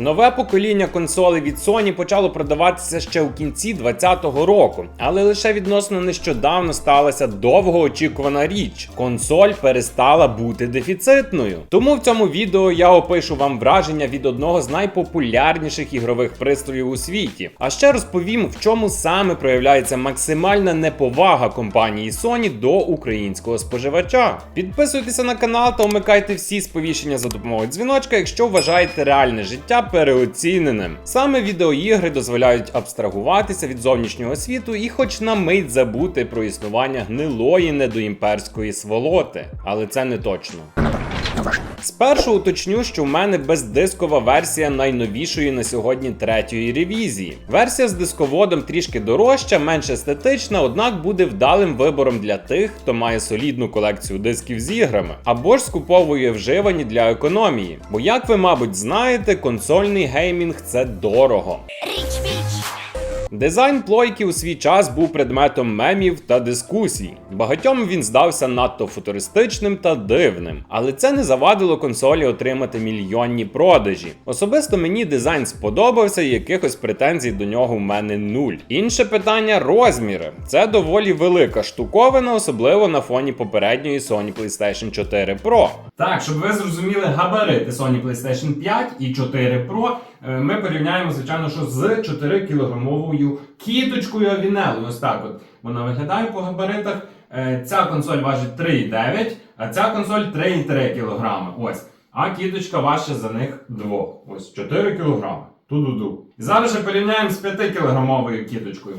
Нове покоління консолей від Sony почало продаватися ще у кінці 2020 року, але лише відносно нещодавно сталася довгоочікувана річ. Консоль перестала бути дефіцитною. Тому в цьому відео я опишу вам враження від одного з найпопулярніших ігрових пристроїв у світі. А ще розповім, в чому саме проявляється максимальна неповага компанії Sony до українського споживача. Підписуйтеся на канал та вмикайте всі сповіщення за допомогою дзвіночка, якщо вважаєте реальне життя переоціненим. Саме відеоігри дозволяють абстрагуватися від зовнішнього світу і, хоч на мить забути про існування гнилої недоімперської сволоти, але це не точно. Спершу уточню, що в мене бездискова версія найновішої на сьогодні третьої ревізії. Версія з дисководом трішки дорожча, менш естетична, однак буде вдалим вибором для тих, хто має солідну колекцію дисків з іграми, або ж скуповує вживані для економії. Бо, як ви, мабуть, знаєте, консольний геймінг це дорого. Дизайн плойки у свій час був предметом мемів та дискусій. Багатьом він здався надто футуристичним та дивним, але це не завадило консолі отримати мільйонні продажі. Особисто мені дизайн сподобався, і якихось претензій до нього в мене нуль. Інше питання розміри. Це доволі велика штуковина, особливо на фоні попередньої Sony PlayStation 4 Pro. Так, щоб ви зрозуміли габарити Sony PlayStation 5 і 4 Pro, ми порівняємо, звичайно, що з 4-кілограмовою кіточкою Авінелою. Ось так от вона виглядає по габаритах. Е, Ця консоль важить 3,9, а ця консоль 3,3 кг. Ось. А кіточка важча за них двох. Ось 4 кг. Ту-ду-ду. І зараз ще порівняємо з 5-кілограмовою кіточкою.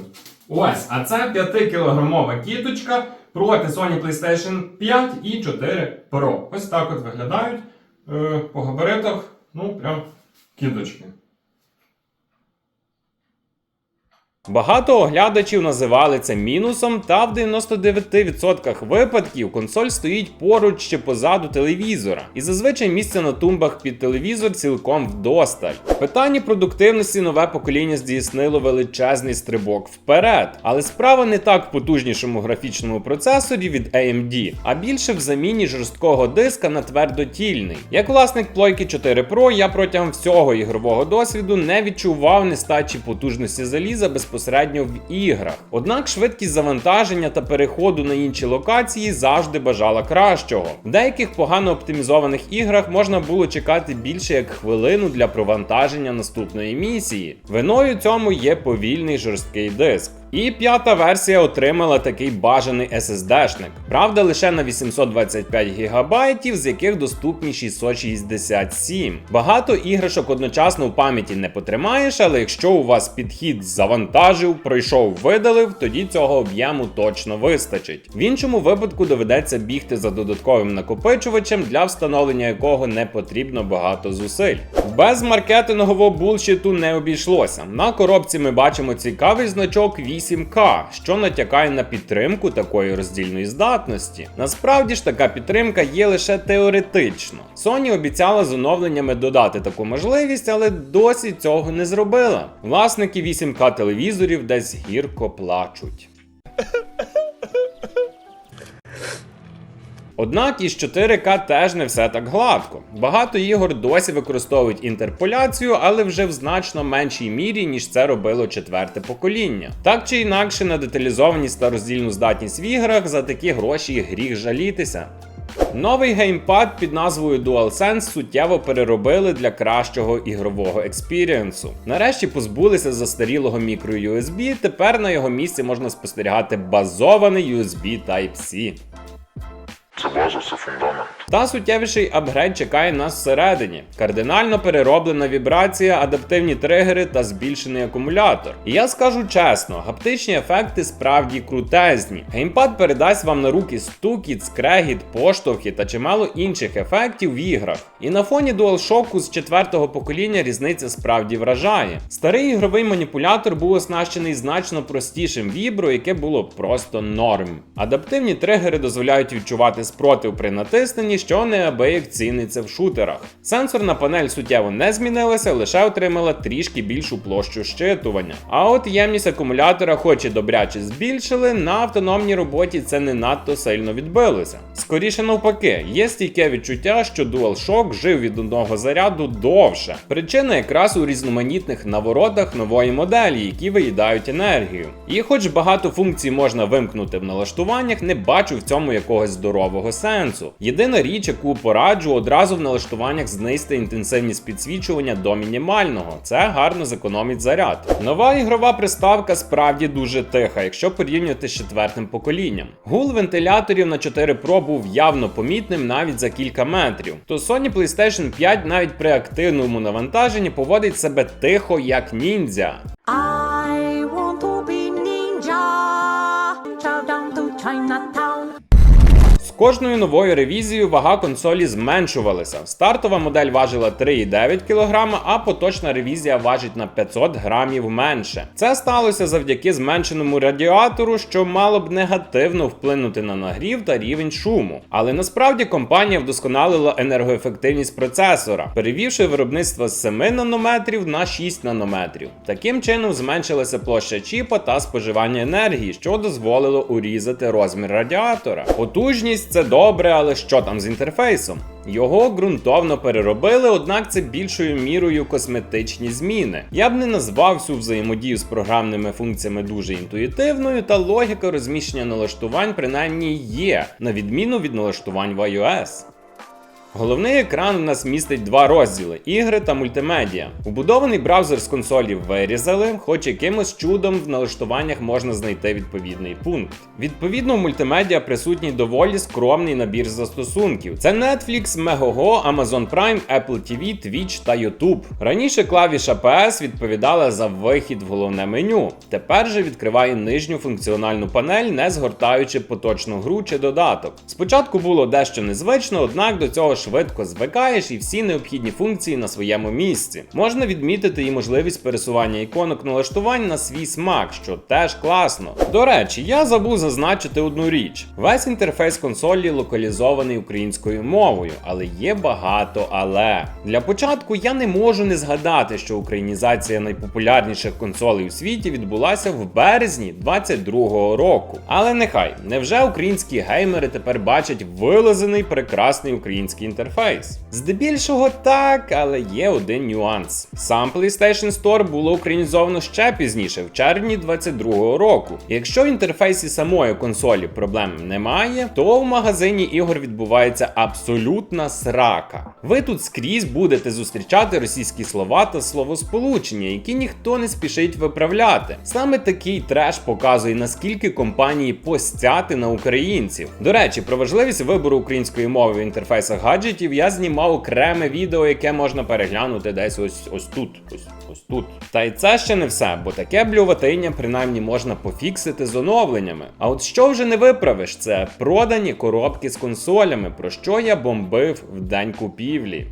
Ось, а це 5-кілограмова кіточка проти Sony PlayStation 5 і 4 Pro. Ось так от виглядають е, по габаритах. Ну, прям кіточки. Багато оглядачів називали це мінусом, та в 99% випадків консоль стоїть поруч чи позаду телевізора, і зазвичай місця на тумбах під телевізор цілком вдосталь. В питанні продуктивності нове покоління здійснило величезний стрибок вперед, але справа не так в потужнішому графічному процесорі від AMD, а більше в заміні жорсткого диска на твердотільний. Як власник плойки 4 Pro, я протягом всього ігрового досвіду не відчував нестачі потужності заліза безпосередньо в іграх. Однак швидкість завантаження та переходу на інші локації завжди бажала кращого. В деяких погано оптимізованих іграх можна було чекати більше як хвилину для провантаження наступної місії. Виною цьому є повільний жорсткий диск. І п'ята версія отримала такий бажаний SSD-шник. Правда, лише на 825 ГБ, з яких доступні 667. Багато іграшок одночасно в пам'яті не потримаєш, але якщо у вас підхід завантажив, пройшов, видалив, тоді цього об'єму точно вистачить. В іншому випадку доведеться бігти за додатковим накопичувачем, для встановлення якого не потрібно багато зусиль. Без маркетингового булшіту не обійшлося. На коробці ми бачимо цікавий значок 8К, що натякає на підтримку такої роздільної здатності. Насправді ж така підтримка є лише теоретично. Sony обіцяла з оновленнями додати таку можливість, але досі цього не зробила. Власники 8К телевізорів десь гірко плачуть. Однак із 4К теж не все так гладко. Багато ігор досі використовують інтерполяцію, але вже в значно меншій мірі, ніж це робило четверте покоління. Так чи інакше, на деталізованість та роздільну здатність в іграх за такі гроші гріх жалітися. Новий геймпад під назвою DualSense суттєво переробили для кращого ігрового експірієнсу. Нарешті позбулися застарілого мікро-USB, тепер на його місці можна спостерігати базований USB Type-C. Це база, це фундамент. Та суттєвіший апгрейд чекає нас всередині. Кардинально перероблена вібрація, адаптивні тригери та збільшений акумулятор. І я скажу чесно, гаптичні ефекти справді крутезні. Геймпад передасть вам на руки стукіт, скрегіт, поштовхи та чимало інших ефектів в іграх. І на фоні DualShock з четвертого покоління різниця справді вражає. Старий ігровий маніпулятор був оснащений значно простішим вібро, яке було просто норм. Адаптивні тригери дозволяють відчувати спротив при натисненні, що неабияк ціниться в шутерах. Сенсорна панель суттєво не змінилася, лише отримала трішки більшу площу щитування. А от ємність акумулятора, хоч і добряче збільшили, на автономній роботі це не надто сильно відбилося. Скоріше навпаки, є стійке відчуття, що DualShock жив від одного заряду довше. Причина якраз у різноманітних наворотах нової моделі, які виїдають енергію. І хоч багато функцій можна вимкнути в налаштуваннях, не бачу в цьому якогось здорового сенсу. Єдина річ, яку пораджу одразу в налаштуваннях знизити інтенсивність підсвічування до мінімального. Це гарно зекономить заряд. Нова ігрова приставка справді дуже тиха, якщо порівнювати з четвертим поколінням. Гул вентиляторів на 4 Pro був явно помітним навіть за кілька метрів. То Sony PlayStation 5 навіть при активному навантаженні поводить себе тихо як ніндзя. I want to be ninja. Chow down to Chinatown. Кожною новою ревізією вага консолі зменшувалася. Стартова модель важила 3,9 кг, а поточна ревізія важить на 500 грамів менше. Це сталося завдяки зменшеному радіатору, що мало б негативно вплинути на нагрів та рівень шуму. Але насправді компанія вдосконалила енергоефективність процесора, перевівши виробництво з 7 нанометрів на 6 нанометрів. Таким чином зменшилася площа чіпа та споживання енергії, що дозволило урізати розмір радіатора. Потужність це добре, але що там з інтерфейсом? Його ґрунтовно переробили, однак це більшою мірою косметичні зміни. Я б не назвав всю взаємодію з програмними функціями дуже інтуїтивною, та логіка розміщення налаштувань принаймні є, на відміну від налаштувань в iOS. Головний екран у нас містить два розділи ігри та мультимедіа. Убудований браузер з консолі вирізали, хоч якимось чудом в налаштуваннях можна знайти відповідний пункт. Відповідно, в мультимедіа присутній доволі скромний набір застосунків. Це Netflix, Megogo, Amazon Prime, Apple TV, Twitch та YouTube. Раніше клавіша PS відповідала за вихід в головне меню. Тепер же відкриває нижню функціональну панель, не згортаючи поточну гру чи додаток. Спочатку було дещо незвично, однак до цього швидко звикаєш і всі необхідні функції на своєму місці. Можна відмітити і можливість пересування іконок налаштувань на свій смак, що теж класно. До речі, я забув зазначити одну річ: весь інтерфейс консолі локалізований українською мовою, але є багато але. Для початку я не можу не згадати, що українізація найпопулярніших консолей у світі відбулася в березні 22-го року. Але нехай, невже українські геймери тепер бачать вилазений прекрасний український інтерфейс? Здебільшого так, але є один нюанс. Сам PlayStation Store було українізовано ще пізніше, в червні 22-го року. Якщо в інтерфейсі самої консолі проблем немає, то в магазині ігор відбувається абсолютна срака. Ви тут скрізь будете зустрічати російські слова та словосполучення, які ніхто не спішить виправляти. Саме такий треш показує, наскільки компанії постяти на українців. До речі, про важливість вибору української мови в інтерфейсах гаджетів я знімав окреме відео, яке можна переглянути десь ось ось тут. Ось ось тут. Та й це ще не все, бо таке блюватиння принаймні можна пофіксити з оновленнями. А от що вже не виправиш, це продані коробки з консолями, про що я бомбив в день купівлі.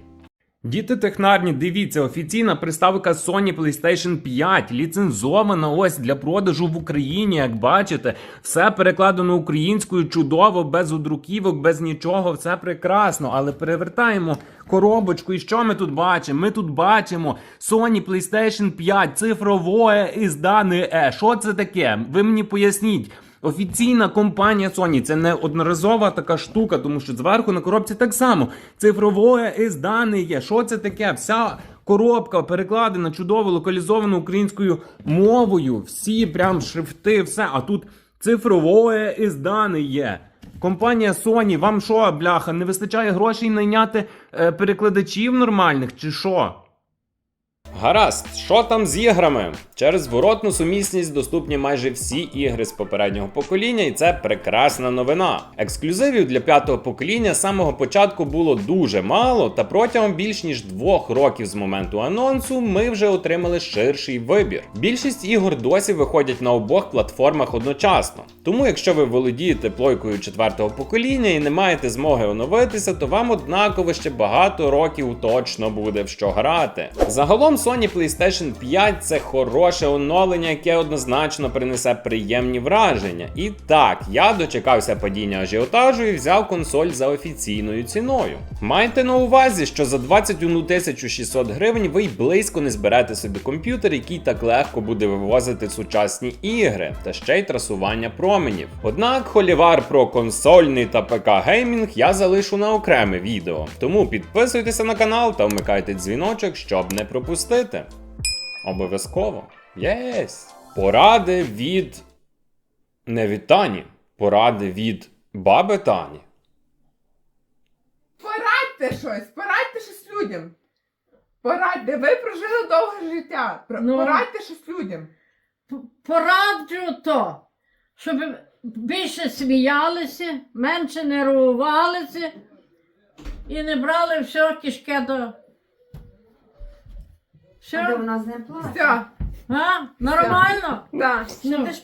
Діти технарні, дивіться, офіційна приставка Sony PlayStation 5, ліцензована ось для продажу в Україні, як бачите, все перекладено українською, чудово, без одруківок, без нічого, все прекрасно. Але перевертаємо коробочку, і що ми тут бачимо? Ми тут бачимо Sony PlayStation 5, цифровое іздане. Е, що це таке? Ви мені поясніть. Офіційна компанія Sony, це не одноразова така штука, тому що зверху на коробці так само цифровое іздане є. Що це таке? Вся коробка перекладена чудово локалізована українською мовою. Всі прям шрифти, все. А тут цифровое іздане є. Компанія Sony, вам що, бляха, не вистачає грошей найняти е, перекладачів нормальних чи що? Гаразд, що там з іграми? Через зворотну сумісність доступні майже всі ігри з попереднього покоління, і це прекрасна новина. Ексклюзивів для п'ятого покоління з самого початку було дуже мало, та протягом більш ніж двох років з моменту анонсу ми вже отримали ширший вибір. Більшість ігор досі виходять на обох платформах одночасно. Тому, якщо ви володієте плойкою четвертого покоління і не маєте змоги оновитися, то вам однаково ще багато років точно буде в що грати. Загалом Sony PlayStation 5 це хороше оновлення, яке однозначно принесе приємні враження. І так, я дочекався падіння ажіотажу і взяв консоль за офіційною ціною. Майте на увазі, що за 21 600 гривень ви й близько не зберете собі комп'ютер, який так легко буде вивозити сучасні ігри та ще й трасування променів. Однак холівар про консольний та ПК геймінг я залишу на окреме відео. Тому підписуйтеся на канал та вмикайте дзвіночок, щоб не пропустити. Обов'язково. Єс! Поради від. Не від Тані. Поради від баби Тані. Порадьте щось, порадьте щось людям. Порадьте, ви прожили довге життя. Про- Ну. Порадьте щось людям. П- Пораджу то, щоб більше сміялися, менше нервувалися і не брали все кишке до. А де Все? у нас не платить? Все, А? Нормально? да. Ну. Ти ж.